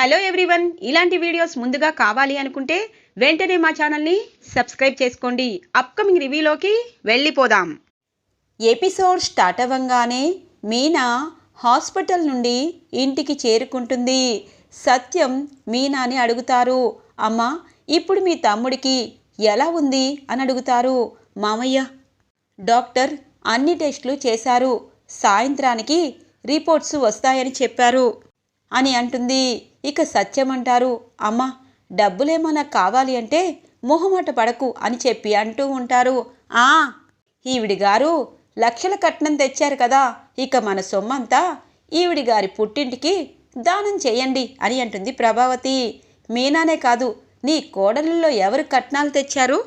Hello everyone. ఇలాంటి videos ముందుగా కావాలి అనుకుంటే వెంటనే మా ఛానల్ని సబ్స్క్రైబ్ చేసుకోండి. అప్కమింగ్ రివ్యూలోకి వెళ్ళిపోదాం. ఎపిసోడ్ స్టార్ట్ అవ్వంగానే మీనా హాస్పిటల్ నుండి ఇంటికి చేరుకుంటుంది. సత్యం మీనాని అడుగుతారు. అమ్మ ఇప్పుడు మీ తమ్ముడికి ఎలా ఉంది? అని అడుగుతారు మామయ్య. డాక్టర్ అన్ని టెస్టులు చేశారు. సాయంత్రానికి రిపోర్ట్స్ వస్తాయని చెప్పారు. అని అంటుంది. ఇక సత్యం అంటారు అమ్మ డబ్బులేమన్నా కావాలి అంటే మొహమాట పడకు అని చెప్పి అంటూ ఉంటారు. ఆ ఈవిడి గారు లక్షల కట్నం తెచ్చారు కదా ఇక మన సొమ్మంతా ఈవిడి గారి పుట్టింటికి దానం చేయండి అని అంటుంది ప్రభావతి. మీనానే కాదు నీ కోడలిలో ఎవరు కట్నాలు తెచ్చారు?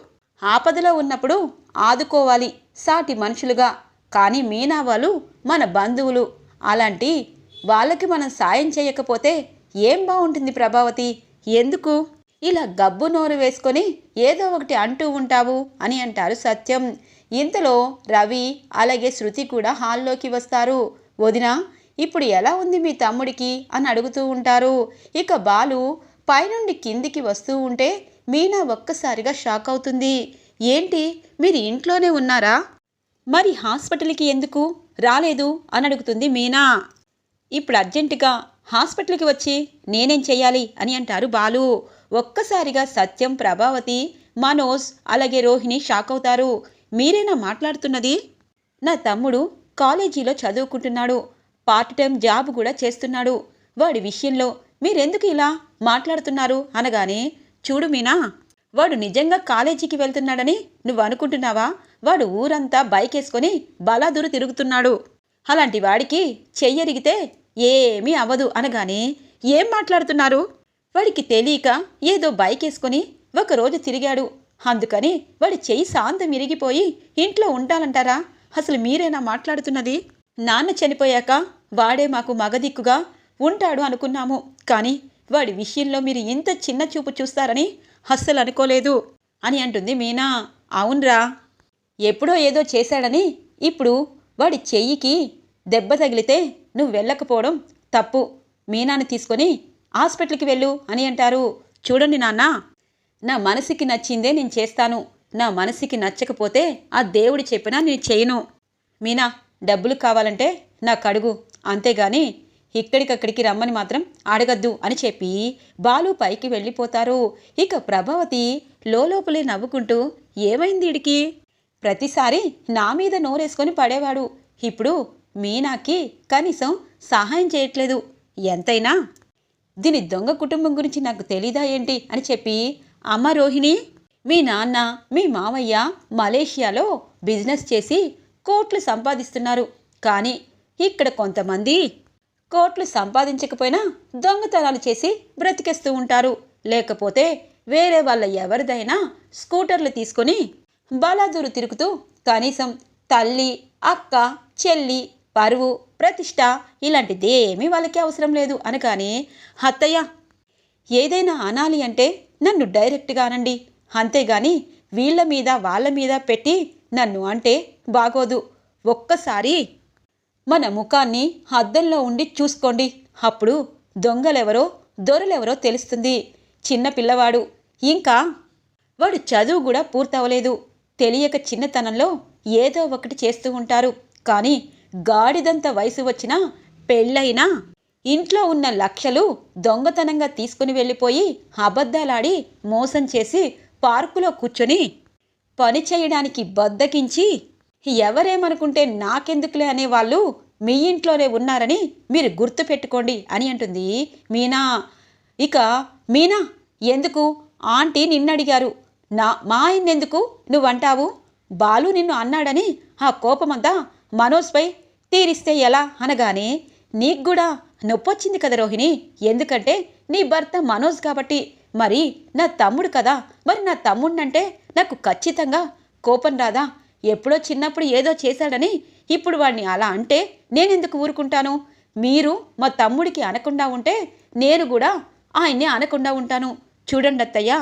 ఆపదలో ఉన్నప్పుడు ఆదుకోవాలి సాటి మనుషులుగా. కానీ మీనా వాళ్ళు మన బంధువులు. అలాంటి వాళ్ళకి మనం సాయం చేయకపోతే ఏం బాగుంటుంది ప్రభావతి? ఎందుకు? ఇలా గబ్బు నోరు వేసుకొని ఏదో ఒకటి అంటూ ఉంటావు అని అంటారు సత్యం. ఇంతలో రవి అలాగే శృతి కూడా హాల్లోకి వస్తారు. వదిన ఇప్పుడు ఎలా ఉంది మీ తమ్ముడికి? అని అడుగుతూ ఉంటారు. ఇక బాలు పైనుండి కిందికి వస్తూ ఉంటే మీనా ఒక్కసారిగా షాక్ అవుతుంది. ఏంటి మీరు ఇంట్లోనే ఉన్నారా? మరి హాస్పిటల్కి ఎందుకు? రాలేదు అని అడుగుతుంది మీనా. ఇప్పుడు అర్జెంటుగా హాస్పిటల్కి వచ్చి నేనేం చేయాలి అని అంటారు బాలు. ఒక్కసారిగా సత్యం ప్రభావతి మనోజ్ అలాగే రోహిణి షాక్ అవుతారు. మీరేనా మాట్లాడుతున్నది? నా తమ్ముడు కాలేజీలో చదువుకుంటున్నాడు. పార్ట్ టైం జాబ్ కూడా చేస్తున్నాడు. వాడి విషయంలో మీరెందుకు ఇలా మాట్లాడుతున్నారు అనగానే చూడు మీనా వాడు నిజంగా కాలేజీకి వెళ్తున్నాడని నువ్వు అనుకుంటున్నావా? వాడు ఊరంతా బైక్ వేసుకొని బలాదురు తిరుగుతున్నాడు. అలాంటి వాడికి చెయ్యరిగితే ఏమీ అవ్వదు అనగానే ఏం మాట్లాడుతున్నారు? వాడికి తెలియక ఏదో బైక్ వేసుకొని ఒకరోజు తిరిగాడు. అందుకని వాడి చెయ్యి శాంతం ఇరిగిపోయి ఇంట్లో ఉంటానంటారా? అసలు మీరేనా మాట్లాడుతున్నది? నాన్న చనిపోయాక వాడే మాకు మగదిక్కుగా ఉంటాడు అనుకున్నాము. కానీ వాడి విషయంలో మీరు ఇంత చిన్న చూపు చూస్తారని అస్సలు అనుకోలేదు అని అంటుంది మీనా. అవునరా. ఎప్పుడో ఏదో చేశాడని ఇప్పుడు వాడి చెయ్యికి దెబ్బ తగిలితే నువ్వు వెళ్ళకపోవడం తప్పు. మీనాని తీసుకొని హాస్పిటల్కి వెళ్ళు అని అంటారు. చూడండి నాన్న నా మనసుకి నచ్చిందే నేను చేస్తాను. నా మనసుకి నచ్చకపోతే ఆ దేవుడు చెప్పినా నేను చేయను. మీనా డబ్బులు కావాలంటే నాకు అడుగు. అంతేగాని ఇక్కడికక్కడికి రమ్మని మాత్రం అడగద్దు అని చెప్పి బాలు పైకి వెళ్ళిపోతారు. ఇక ప్రభావతి లోపలే నవ్వుకుంటూ ఏమైంది ఇడికి ప్రతిసారి నా మీద నోరేసుకొని పడేవాడు. ఇప్పుడు మీనాకి కనీసం సహాయం చేయట్లేదు. ఎంతైనా? దీని దొంగ కుటుంబం గురించి నాకు తెలీదా ఏంటి అని చెప్పి అమ్మ రోహిణి మీ నాన్న మీ మామయ్య మలేషియాలో బిజినెస్ చేసి కోట్లు సంపాదిస్తున్నారు. కానీ ఇక్కడ కొంతమంది కోట్లు సంపాదించకపోయినా దొంగతనాలు చేసి బ్రతికేస్తూ ఉంటారు. లేకపోతే వేరే వాళ్ళ ఎవరిదైనా స్కూటర్లు తీసుకొని బలాదూరు తిరుగుతూ కనీసం తల్లి అక్క చెల్లి పరువు ప్రతిష్ట ఇలాంటిది ఏమీ వాళ్ళకి అవసరం లేదు అనగానే అత్తయ్య ఏదైనా అనాలి అంటే నన్ను డైరెక్ట్గా అనండి. అంతేగాని వీళ్ళ మీద వాళ్ళ మీద పెట్టి నన్ను అంటే బాగోదు. ఒక్కసారి మన ముఖాన్ని అద్దంలో ఉండి చూసుకోండి. అప్పుడు దొంగలెవరో దొరలెవరో తెలుస్తుంది. చిన్న పిల్లవాడు. ఇంకా వాడు చదువు కూడా పూర్తవలేదు. తెలియక చిన్నతనంలో ఏదో ఒకటి చేస్తూ ఉంటారు. కానీ గాడిదంత వయసు వచ్చినా పెళ్ళైనా ఇంట్లో ఉన్న లక్షలు దొంగతనంగా తీసుకుని వెళ్ళిపోయి అబద్ధాలాడి మోసం చేసి పార్కులో కూర్చొని పని చేయడానికి బద్దకించి ఎవరేమనుకుంటే నాకెందుకులే అనేవాళ్ళు మీ ఇంట్లోనే ఉన్నారని మీరు గుర్తుపెట్టుకోండి అని అంటుంది మీనా. ఇక మీనా ఎందుకు? ఆంటీ నిన్నడిగారు. నా మా ఆయన్నెందుకు నువ్వంటావు? బాలు నిన్ను అన్నాడని ఆ కోపమంతా మనోజ్పై తీరిస్తే ఎలా అనగానే నీకు కూడా నొప్పొచ్చింది కదా రోహిణి ఎందుకంటే నీ భర్త మనోజ్ కాబట్టి. మరి నా తమ్ముడు కదా మరి నా తమ్ముడినంటే నాకు ఖచ్చితంగా కోపం రాదా? ఎప్పుడో చిన్నప్పుడు ఏదో చేశాడని ఇప్పుడు వాడిని అలా అంటే నేనెందుకు ఊరుకుంటాను? మీరు మా తమ్ముడికి అనకుండా ఉంటే నేను కూడా ఆయన్ని అనకుండా ఉంటాను. చూడండి అత్తయ్య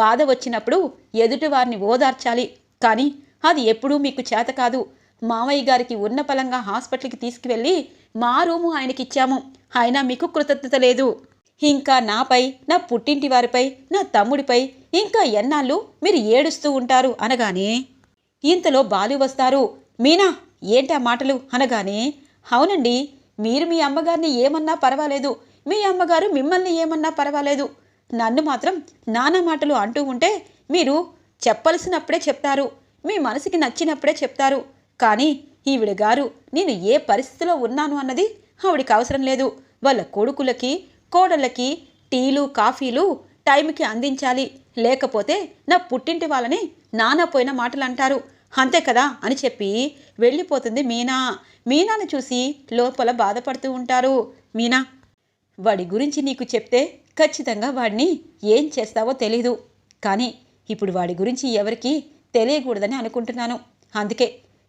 బాధ వచ్చినప్పుడు ఎదుటి వారిని ఓదార్చాలి. కానీ అది ఎప్పుడూ మీకు చేత కాదు. మావయ్య గారికి ఉన్న పలంగా హాస్పిటల్కి తీసుకువెళ్ళి మా రూము ఆయనకిచ్చాము. ఆయన మీకు కృతజ్ఞత లేదు. ఇంకా నాపై నా పుట్టింటి వారిపై నా తమ్ముడిపై ఇంకా ఎన్నాళ్ళు మీరు ఏడుస్తూ ఉంటారు అనగానే? ఇంతలో బాలు వస్తారు. మీనా ఏంటి ఆ మాటలు? అనగానే అవునండి మీరు మీ అమ్మగారిని ఏమన్నా పర్వాలేదు. మీ అమ్మగారు మిమ్మల్ని ఏమన్నా పర్వాలేదు. నన్ను మాత్రం నానా మాటలు అంటూ ఉంటే మీరు చెప్పాల్సినప్పుడే చెప్తారు. మీ మనసుకి నచ్చినప్పుడే చెప్తారు. కానీ ఈవిడ గారు నేను ఏ పరిస్థితిలో ఉన్నాను అన్నది ఆవిడికి అవసరం లేదు. వాళ్ళ కొడుకులకి కోడళ్ళకి టీలు కాఫీలు టైంకి అందించాలి. లేకపోతే నా పుట్టింటి వాళ్ళని నానపోయిన మాటలు అంటారు అంతే కదా? అని చెప్పి వెళ్ళిపోతుంది మీనా. మీనాను చూసి లోపల బాధపడుతూ ఉంటారు. మీనా వాడి గురించి నీకు చెప్తే ఖచ్చితంగా వాడిని ఏం చేస్తావో తెలీదు. కానీ ఇప్పుడు వాడి గురించి ఎవరికి తెలియకూడదని అనుకుంటున్నాను. అందుకే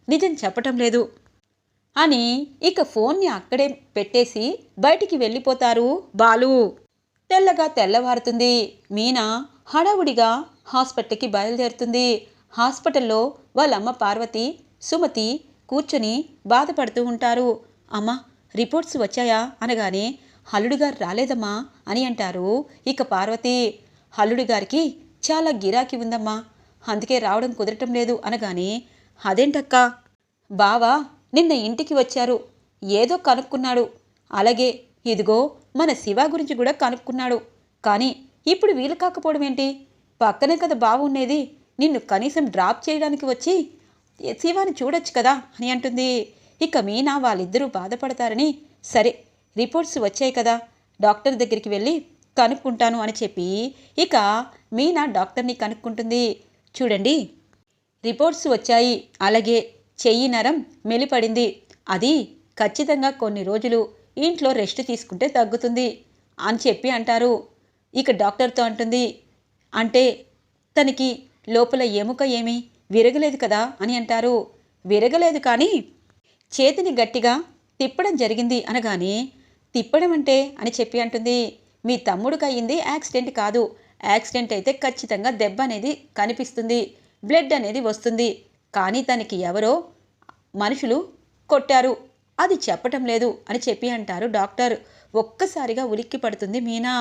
నిజం చెప్పటం లేదు. అని ఇక ఫోన్ని అక్కడే పెట్టేసి బయటికి వెళ్ళిపోతారు బాలు. తెల్లగా తెల్లవారుతుంది. మీనా హడావుడిగా హాస్పిటల్కి బయలుదేరుతుంది. హాస్పిటల్లో వాళ్ళమ్మ పార్వతి సుమతి కూర్చొని బాధపడుతూ ఉంటారు. అమ్మ రిపోర్ట్స్ వచ్చాయా? అనగానే హల్లుడు గారు రాలేదమ్మా అని అంటారు ఇక పార్వతి. హల్లుడు గారికి చాలా గిరాకీ ఉందమ్మా. అందుకే రావడం కుదరటం లేదు అనగానే అదేంటక్కా? బావా నిన్న ఇంటికి వచ్చారు. ఏదో కనుక్కున్నాడు. అలాగే ఇదిగో మన శివ గురించి కూడా కనుక్కున్నాడు. కానీ ఇప్పుడు వీలు కాకపోవడం ఏంటి పక్కనే కదా బావ నిన్ను కనీసం డ్రాప్ చేయడానికి వచ్చి శివాని చూడొచ్చు కదా అని అంటుంది. ఇక మీనా వాళ్ళిద్దరూ బాధపడతారని సరే రిపోర్ట్స్ వచ్చాయి కదా. డాక్టర్ దగ్గరికి వెళ్ళి కనుక్కుంటాను అని చెప్పి ఇక మీనా డాక్టర్ని కనుక్కుంటుంది. చూడండి రిపోర్ట్స్ వచ్చాయి. అలాగే చెయ్యి నరం మెలిపడింది. అది ఖచ్చితంగా కొన్ని రోజులు ఇంట్లో రెస్ట్ తీసుకుంటే తగ్గుతుంది అని చెప్పి అంటారు. ఇక డాక్టర్తో అంటుంది. అంటే తనకి లోపల ఎముక ఏమీ విరగలేదు కదా అని అంటారు. విరగలేదు కానీ చేతిని గట్టిగా తిప్పడం జరిగింది అనగానే తిప్పడం అంటే అని చెప్పి అంటుంది. మీ తమ్ముడికి అయ్యింది యాక్సిడెంట్ కాదు. యాక్సిడెంట్ అయితే ఖచ్చితంగా దెబ్బ అనేది కనిపిస్తుంది. బ్లడ్ అనేది వస్తుంది. కానీ తనకి ఎవరో మనుషులు కొట్టారు. అది చెప్పటం లేదు అని చెప్పి అంటారు డాక్టర్. ఒక్కసారిగా ఉలిక్కి పడుతుంది మీనా.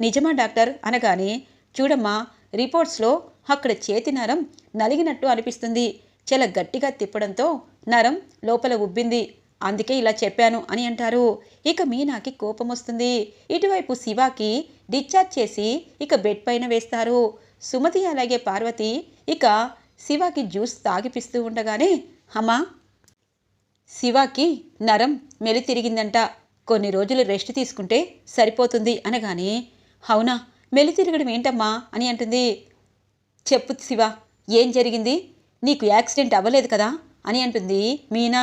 నిజమా డాక్టర్? అనగానే చూడమ్మా రిపోర్ట్స్లో అక్కడ చేతి నరం నలిగినట్టు అనిపిస్తుంది. చాలా గట్టిగా తిప్పడంతో నరం లోపల ఉబ్బింది. అందుకే ఇలా చెప్పాను అని అంటారు. ఇక మీనాకి కోపం వస్తుంది. ఇటువైపు శివాకి డిశ్చార్జ్ చేసి ఇక బెడ్ పైన వేస్తారు. సుమతి అలాగే పార్వతి ఇక శివకి జ్యూస్ తాగిపిస్తూ ఉండగానే అమ్మా శివకి నరం మెలి తిరిగిందంట. కొన్ని రోజులు రెస్ట్ తీసుకుంటే సరిపోతుంది అనగానే అవునా మెలి తిరగడం ఏంటమ్మా? అని అంటుంది. చెప్పు శివ ఏం జరిగింది? నీకు యాక్సిడెంట్ అవ్వలేదు కదా? అని అంటుంది మీనా.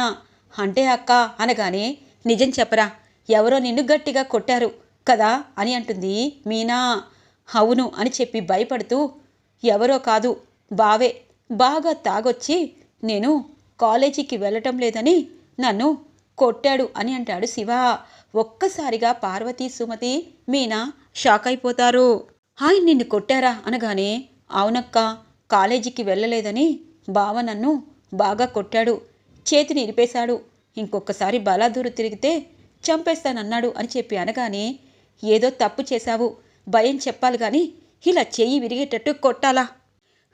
అంటే అక్క అనగానే నిజం చెప్పరా ఎవరో నిన్ను గట్టిగా కొట్టారు కదా? అని అంటుంది మీనా. అవును అని చెప్పి భయపడుతూ ఎవరో కాదు బావే బాగా తాగొచ్చి నేను కాలేజీకి వెళ్ళటం లేదని నన్ను కొట్టాడు అని అంటాడు శివ. ఒక్కసారిగా పార్వతి సుమతి మీనా షాక్ అయిపోతారు. హాయ్ నిన్ను కొట్టారా? అనగానే అవునక్క కాలేజీకి వెళ్ళలేదని బావ నన్ను బాగా కొట్టాడు చేతిని ఇరిపేశాడు ఇంకొకసారి బలాదూరు తిరిగితే చంపేస్తానన్నాడు అని చెప్పి అనగానే ఏదో తప్పు చేశావు భయం చెప్పాలి కానీ ఇలా చెయ్యి విరిగేటట్టు కొట్టాలా?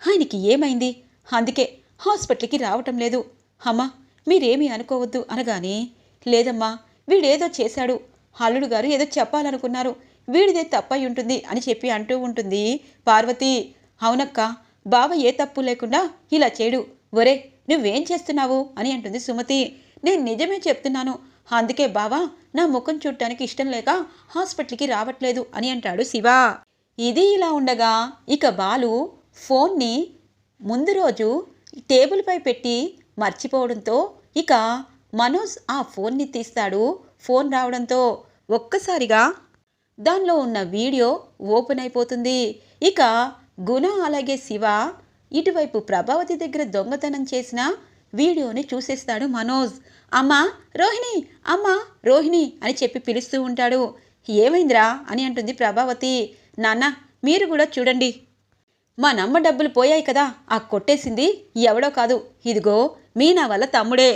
ఆయనకి ఏమైంది? అందుకే హాస్పిటల్కి రావటం లేదు. అమ్మా మీరేమీ అనుకోవద్దు అనగానే లేదమ్మా వీడేదో చేశాడు. అల్లుడు గారు ఏదో చెప్పాలనుకున్నారు. వీడిదే తప్పై ఉంటుంది అని చెప్పి అంటూ ఉంటుంది పార్వతి. అవునక్క బావ ఏ తప్పు లేకుండా ఇలా చేయడు ఒరే నువ్వేం చేస్తున్నావు? అని అంటుంది సుమతి. నేను నిజమే చెప్తున్నాను. అందుకే బావా నా ముఖం చూడటానికి ఇష్టం లేక హాస్పిటల్కి రావట్లేదు అని అంటాడు శివ. ఇది ఇలా ఉండగా ఇక బాలు ఫోన్ని ముందు రోజు టేబుల్పై పెట్టి మర్చిపోవడంతో ఇక మనోజ్ ఆ ఫోన్ని తీస్తాడు. ఫోన్ రావడంతో ఒక్కసారిగా దానిలో ఉన్న వీడియో ఓపెన్ అయిపోతుంది. ఇక గుణ అలాగే శివ ఇటువైపు ప్రభావతి దగ్గర దొంగతనం చేసిన వీడియోని చూసేస్తాడు మనోజ్. అమ్మా రోహిణి అమ్మా రోహిణి అని చెప్పి పిలుస్తూ ఉంటాడు. ఏమైందిరా అని అంటుంది ప్రభావతి. నాన్న మీరు కూడా చూడండి. మా నమ్మ డబ్బులు పోయాయి కదా ఆ కొట్టేసింది ఎవడో కాదు. ఇదిగో మీ నా వల్ల తమ్ముడే.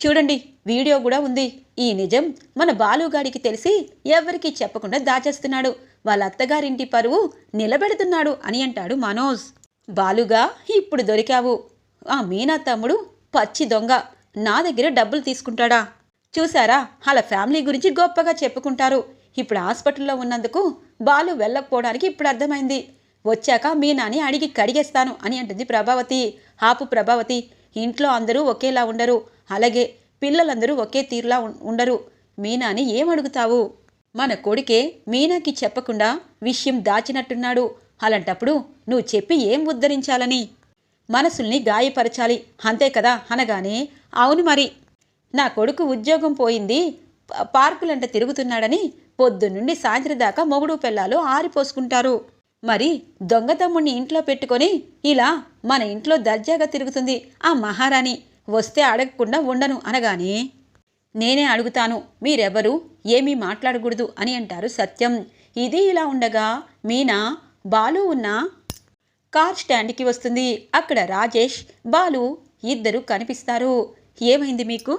చూడండి వీడియో కూడా ఉంది. ఈ నిజం మన బాలుగాడికి తెలిసి ఎవరికీ చెప్పకుండా దాచేస్తున్నాడు. వాళ్ళ అత్తగారింటి పరువు నిలబెడుతున్నాడు అని అంటాడు మనోజ్. బాలుగా ఇప్పుడు దొరికావు. ఆ మీనా తమ్ముడు పచ్చి దొంగ. నా దగ్గర డబ్బులు తీసుకుంటాడా? చూసారా వాళ్ళ ఫ్యామిలీ గురించి గొప్పగా చెప్పుకుంటారు. ఇప్పుడు హాస్పిటల్లో ఉన్నందుకు బాలు వెళ్ళకపోవడానికి ఇప్పుడు అర్థమైంది. వచ్చాక మీనాని అడిగి కడిగేస్తాను అని అంటుంది ప్రభావతి. ఆపు ప్రభావతి ఇంట్లో అందరూ ఒకేలా ఉండరు. అలాగే పిల్లలందరూ ఒకే తీరులా ఉండరు. మీనాని ఏం అడుగుతావు? మన కొడుకే మీనాకి చెప్పకుండా విషయం దాచినట్టున్నాడు. అలాంటప్పుడు నువ్వు చెప్పి ఏం ఉద్ధరించాలని? మనసుల్ని గాయపరచాలి. అంతే కదా? అనగానే అవును మరి. నా కొడుకు ఉద్యోగం పోయింది. పార్కులంట తిరుగుతున్నాడని పొద్దున్నుండి సాయంత్రం దాకా మొగుడు పెళ్ళాలు ఆరిపోసుకుంటారు. మరి దొంగతమ్ముణ్ణి ఇంట్లో పెట్టుకొని ఇలా మన ఇంట్లో దర్జాగా తిరుగుతుంది ఆ మహారాణి. వస్తే అడగకుండా ఉండను అనగానే నేనే అడుగుతాను మీరెవరు ఏమీ మాట్లాడకూడదు అని అంటారు సత్యం. ఇది ఇలా ఉండగా మీనా బాలు ఉన్న కార్ స్టాండ్కి వస్తుంది. అక్కడ రాజేష్ బాలు ఇద్దరు కనిపిస్తారు. ఏమైంది మీకు?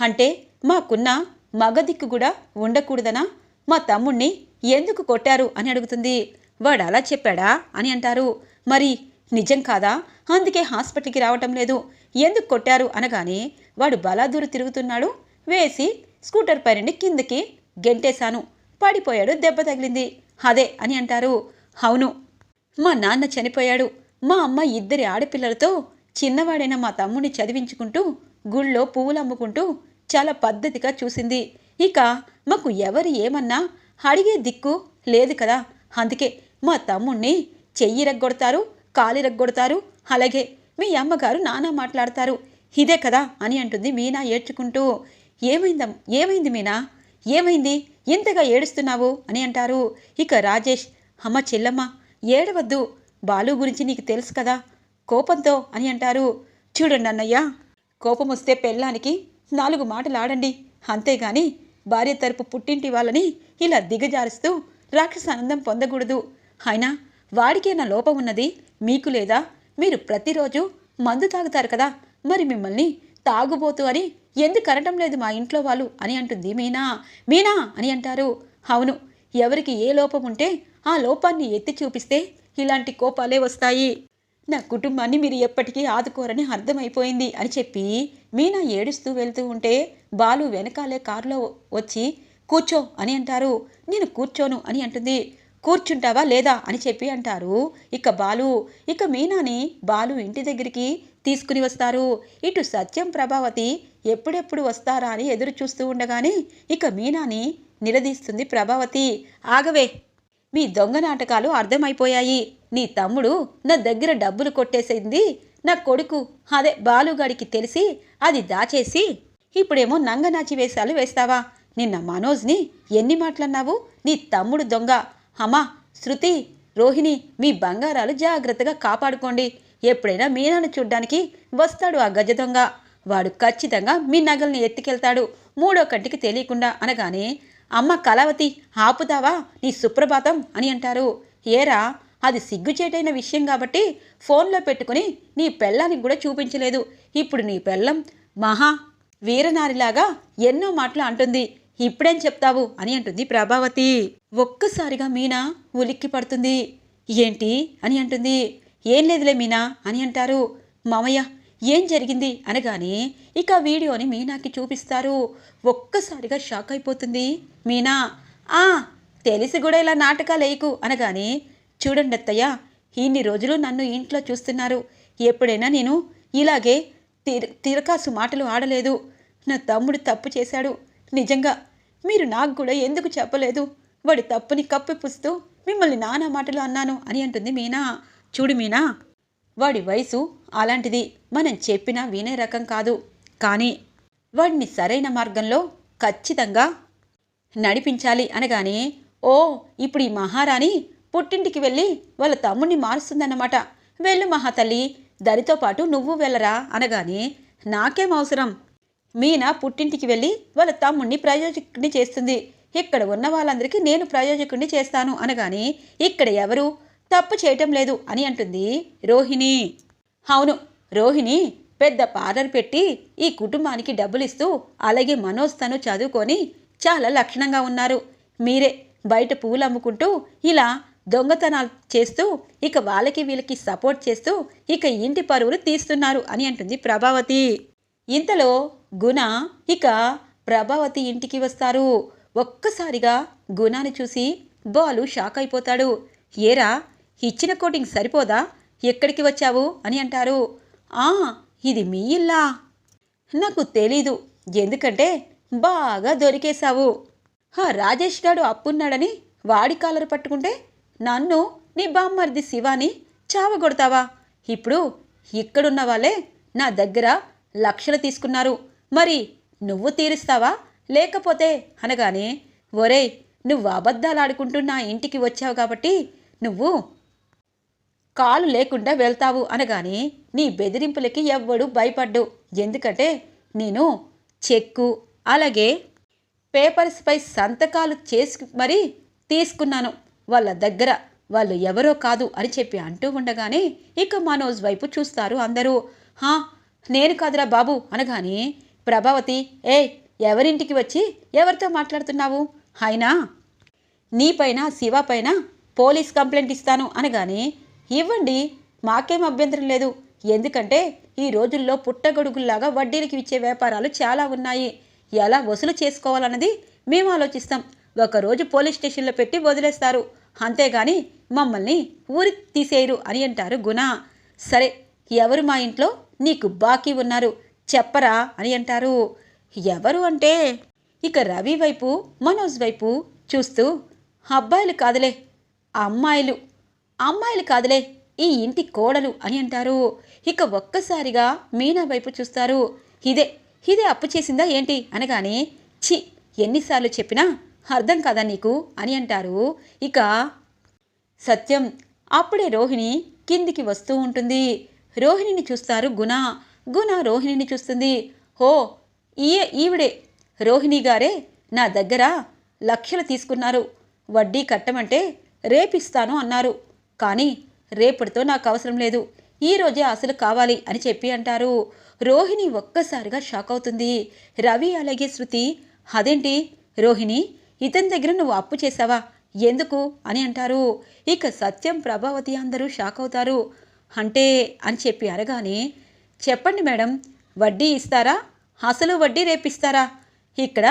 అంటే మాకున్న మగ దిక్కు కూడా ఉండకూడదనా? మా తమ్ముణ్ణి ఎందుకు కొట్టారు అని అడుగుతుంది. వాడు అలా చెప్పాడా అని అంటారు. మరి నిజం కాదా? అందుకే హాస్పిటల్కి రావటం లేదు. ఎందుకు కొట్టారు అనగానే వాడు బలాదూరు తిరుగుతున్నాడు. వేసి స్కూటర్ పైన కిందకి గెంటేశాను. పడిపోయాడు దెబ్బ తగిలింది. అదే అని అంటారు. అవును మా నాన్న చనిపోయాడు. మా అమ్మ ఇద్దరి ఆడపిల్లలతో చిన్నవాడైన మా తమ్ముడిని చదివించుకుంటూ గుళ్ళో పువ్వులు అమ్ముకుంటూ చాలా పద్ధతిగా చూసింది. ఇక మాకు ఎవరు ఏమన్నా అడిగే దిక్కు లేదు కదా. అందుకే మా తమ్ముణ్ణి చెయ్యి రగ్గొడతారు కాలి రగ్గొడతారు. అలాగే మీ అమ్మగారు నానా మాట్లాడతారు. ఇదే కదా అని అంటుంది మీనా ఏడ్చుకుంటూ. ఏమైందం ఏమైంది మీనా? ఏమైంది? ఇంతగా ఏడుస్తున్నావు అని అంటారు. ఇక రాజేష్ అమ్మ చెల్లమ్మ ఏడవద్దు. బాలు గురించి నీకు తెలుసు కదా. కోపంతో అని అంటారు. చూడండి అన్నయ్య కోపం వస్తే పెళ్ళానికి నాలుగు మాటలు ఆడండి. అంతేగాని భార్య తరపు పుట్టింటి వాళ్ళని ఇలా దిగజారుస్తూ రాక్షసానందం పొందకూడదు. అయినా వాడికేనా లోపం ఉన్నది? మీకు లేదా? మీరు ప్రతిరోజు మందు తాగుతారు కదా. మరి మిమ్మల్ని తాగుబోతు అని ఎందుకు అనటం లేదు మా ఇంట్లో వాళ్ళు అని అంటుంది మీనా. మీనా అని అంటారు. అవును ఎవరికి ఏ లోపం ఉంటే ఆ లోపాన్ని ఎత్తి చూపిస్తే ఇలాంటి కోపాలే వస్తాయి. నా కుటుంబాన్ని మీరు ఎప్పటికీ ఆదుకోరని అర్థమైపోయింది అని చెప్పి మీనా ఏడుస్తూ వెళ్తూ ఉంటే బాలు వెనకాలే కారులో వచ్చి కూర్చో అని అంటారు. నేను కూర్చోను అని అంటుంది. కూర్చుంటావా లేదా అని చెప్పి అంటారు. ఇక బాలు ఇక మీనాని బాలు ఇంటి దగ్గరికి తీసుకుని వస్తారు. ఇటు సత్యం ప్రభావతి ఎప్పుడెప్పుడు వస్తారా అని ఎదురు చూస్తూ ఉండగానే ఇక మీనాని నిలదీస్తుంది ప్రభావతి. ఆగవే. మీ దొంగ నాటకాలు అర్థమైపోయాయి. నీ తమ్ముడు నా దగ్గర డబ్బులు కొట్టేసింది. నా కొడుకు అదే బాలుగాడికి తెలిసి అది దాచేసి ఇప్పుడేమో నంగనాచి వేషాలు వేస్తావా? నిన్న మనోజ్ని ఎన్ని మాటలన్నావు? నీ తమ్ముడు దొంగ. అమ్మా శృతి రోహిణి మీ బంగారాలు జాగ్రత్తగా కాపాడుకోండి. ఎప్పుడైనా మీనాను చూడ్డానికి వస్తాడు ఆ గజ దొంగ. వాడు ఖచ్చితంగా మీ నగల్ని ఎత్తుకెళ్తాడు. మూడో కంటికి తెలియకుండా అనగానే అమ్మ కళావతి ఆపుతావా? నీ సుప్రభాతం అని అంటారు. ఏరా అది సిగ్గుచేటైన విషయం కాబట్టి ఫోన్లో పెట్టుకుని నీ పెళ్ళానికి కూడా చూపించలేదు. ఇప్పుడు నీ పెళ్ళం మహా వీరనారిలాగా ఎన్నో మాటలు అంటుంది. ఇప్పుడేం చెప్తావు? అని అంటుంది ప్రభావతి. ఒక్కసారిగా మీనా ఉలిక్కి పడుతుంది. ఏంటి? అని అంటుంది. ఏం లేదులే మీనా అని అంటారు. మామయ్య ఏం జరిగింది అనగానే ఇక వీడియోని మీనాకి చూపిస్తారు. ఒక్కసారిగా షాక్ అయిపోతుంది. మీనా ఆ తెలిసి కూడా ఇలా నాటకాలు వేయకు అనగానే చూడండి అత్తయ్య ఇన్ని రోజులు నన్ను ఇంట్లో చూస్తున్నారు. ఎప్పుడైనా నేను ఇలాగే తిర తిరకాసు మాటలు ఆడలేదు. నా తమ్ముడు తప్పు చేశాడు. నిజంగా మీరు నాకు కూడా ఎందుకు చెప్పలేదు? వాడి తప్పుని కప్పిపుస్తూ మిమ్మల్ని నానా మాటలు అన్నాను అని అంటుంది మీనా. చూడు మీనా వాడి వయసు అలాంటిది మనం చెప్పినా వినే రకం కాదు. కానీ వాడిని సరైన మార్గంలో ఖచ్చితంగా నడిపించాలి అనగానే ఓ ఇప్పుడు ఈ మహారాణి పుట్టింటికి వెళ్ళి వాళ్ళ తమ్ముడిని మారుస్తుందన్నమాట. వెళ్ళు మహాతల్లి దరితో పాటు నువ్వు వెళ్ళరా అనగానే నాకేం అవసరం? మీనా పుట్టింటికి వెళ్ళి వాళ్ళ తమ్ముడిని ప్రయోజకుడిని చేస్తుంది. ఇక్కడ ఉన్న వాళ్ళందరికీ నేను ప్రయోజకుడిని చేస్తాను అనగానే ఇక్కడ ఎవరు? తప్పు చేయటం లేదు అని అంటుంది రోహిణి. అవును రోహిణి పెద్ద పార్లర్ పెట్టి ఈ కుటుంబానికి డబ్బులు ఇస్తూ అలాగే మనోజ్ తను చదువుకొని చాలా లక్షణంగా ఉన్నారు. మీరే బయట పూలు అమ్ముకుంటూ ఇలా దొంగతనాలు చేస్తూ ఇక వాళ్ళకి వీళ్ళకి సపోర్ట్ చేస్తూ ఇక ఇంటి పరువులు తీస్తున్నారు అని అంటుంది ప్రభావతి. ఇంతలో గుణ ఇక ప్రభావతి ఇంటికి వస్తారు. ఒక్కసారిగా గుణాన్ని చూసి బాలు షాక్ అయిపోతాడు. ఏరా ఇచ్చిన కోటింగ్ సరిపోదా? ఎక్కడికి వచ్చావు అని అంటారు. ఆ ఇది మీ ఇల్లా? నాకు తెలీదు. ఎందుకంటే బాగా దొరికేశావు. ఆ రాజేష్ గాడు అప్పున్నాడని వాడి కాలర్ పట్టుకుంటే నన్ను నీ బామ్మర్ది శివాని చావగొడతావా? ఇప్పుడు ఇక్కడున్న వాళ్ళే నా దగ్గర లక్షలు తీసుకున్నారు. మరి నువ్వు తీరుస్తావా? లేకపోతే అనగానే ఒరేయ్ నువ్వు అబద్ధాలు ఆడుకుంటూ నా ఇంటికి వచ్చావు కాబట్టి నువ్వు కాలు లేకుండా వెళ్తావు అనగానే నీ బెదిరింపులకి ఎవ్వడు భయపడ్డు. ఎందుకంటే నేను చెక్కు అలాగే పేపర్స్పై సంతకాలు చేసి మరీ తీసుకున్నాను. వాళ్ళ దగ్గర వాళ్ళు ఎవరో కాదు అని చెప్పి అంటూ ఉండగానే ఇక మనోజ్ వైపు చూస్తారు అందరూ. హా నేను కాదురా బాబు అనగానే ప్రభావతి ఏ ఎవరింటికి వచ్చి ఎవరితో మాట్లాడుతున్నావు? అయినా నీపైన శివ పైన పోలీస్ కంప్లైంట్ ఇస్తాను అనగానే ఇవ్వండి మాకేం అభ్యంతరం లేదు. ఎందుకంటే ఈ రోజుల్లో పుట్టగొడుగుల్లాగా వడ్డీలకి ఇచ్చే వ్యాపారాలు చాలా ఉన్నాయి. ఎలా వసూలు చేసుకోవాలన్నది మేము ఆలోచిస్తాం. ఒకరోజు పోలీస్ స్టేషన్లో పెట్టి వదిలేస్తారు. అంతేగాని మమ్మల్ని ఊరి తీసేయరు అని అంటారు గుణ. సరే ఎవరు మా ఇంట్లో? నీకు బాకీ ఉన్నారు. చెప్పరా అని అంటారు. ఎవరు అంటే? ఇక రవి వైపు మనోజ్ వైపు చూస్తూ అబ్బాయిలు కాదులే అమ్మాయిలు. అమ్మాయిలు కాదులే ఈ ఇంటి కోడలు అని అంటారు. ఇక ఒక్కసారిగా మీనా వైపు చూస్తారు. ఇదే ఇదే అప్పు చేసిందా ఏంటి అనగానే చి ఎన్నిసార్లు చెప్పినా అర్థం కాదా నీకు అని అంటారు. ఇక సత్యం అప్పుడే రోహిణి కిందికి వస్తూ ఉంటుంది. రోహిణిని చూస్తారు గుణ. గుణ రోహిణిని చూస్తుంది. హో ఈ ఈవిడే రోహిణి గారే నా దగ్గర లక్షలు తీసుకున్నారు. వడ్డీ కట్టమంటే రేపిస్తాను అన్నారు. కానీ రేపటితో నాకు అవసరం లేదు. ఈ రోజే అసలు కావాలి అని చెప్పి అంటారు. రోహిణి ఒక్కసారిగా షాక్ అవుతుంది. రవి అలాగే శృతి అదేంటి? రోహిణి ఇతని దగ్గర నువ్వు అప్పు చేసావా ఎందుకు? అని అంటారు. ఇక సత్యం ప్రభావతి అందరూ షాక్ అవుతారు. అంటే అని చెప్పి అనగానే చెప్పండి మేడం వడ్డీ ఇస్తారా? అసలు వడ్డీ రేపిస్తారా? ఇక్కడ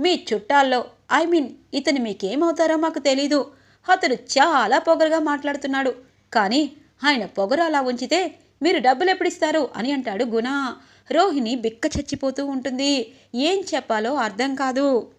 మీ చుట్టాల్లో ఐ మీన్ ఇతను మీకేమవుతారో మాకు తెలీదు. అతడు చాలా పొగరుగా మాట్లాడుతున్నాడు. కానీ ఆయన పొగరు అలా ఉంచితే మీరు డబ్బులు ఎప్పుడు ఇస్తారు అని అంటాడు గుణ. రోహిణి బిక్క చచ్చిపోతూ ఉంటుంది. ఏం చెప్పాలో అర్థం కాదు.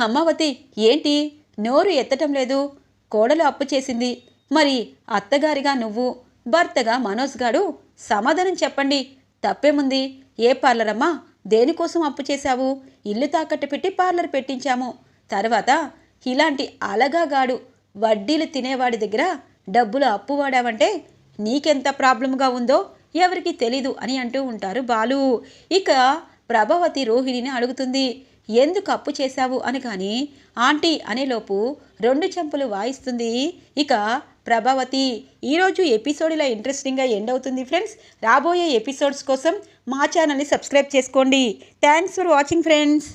అమ్మావతి ఏంటి? నోరు ఎత్తటం లేదు. కోడలు అప్పు చేసింది. మరి అత్తగారిగా నువ్వు భర్తగా మనోజ్ గాడు సమాధానం చెప్పండి. తప్పేముంది? ఏ పార్లర్ అమ్మా దేనికోసం అప్పు చేశావు? ఇల్లు తాకట్టు పెట్టి పార్లర్ పెట్టించాము. తర్వాత ఇలాంటి అలగాగాడు వడ్డీలు తినేవాడి దగ్గర డబ్బులు అప్పు వాడావంటే నీకెంత ప్రాబ్లంగా ఉందో ఎవరికి తెలీదు అని అంటూ ఉంటారు బాలు. ఇక ప్రభావతి రోహిణిని అడుగుతుంది ఎందుకు అప్పు చేశావు? అని కానీ ఆంటీ అనేలోపు రెండు చెంపులు వాయిస్తుంది. ఇక ప్రభావతి ఈరోజు ఎపిసోడ్ ఇలా ఇంట్రెస్టింగ్గా ఎండ్ అవుతుంది ఫ్రెండ్స్. రాబోయే ఎపిసోడ్స్ కోసం మా ఛానల్ని సబ్స్క్రైబ్ చేసుకోండి. Thanks for watching friends.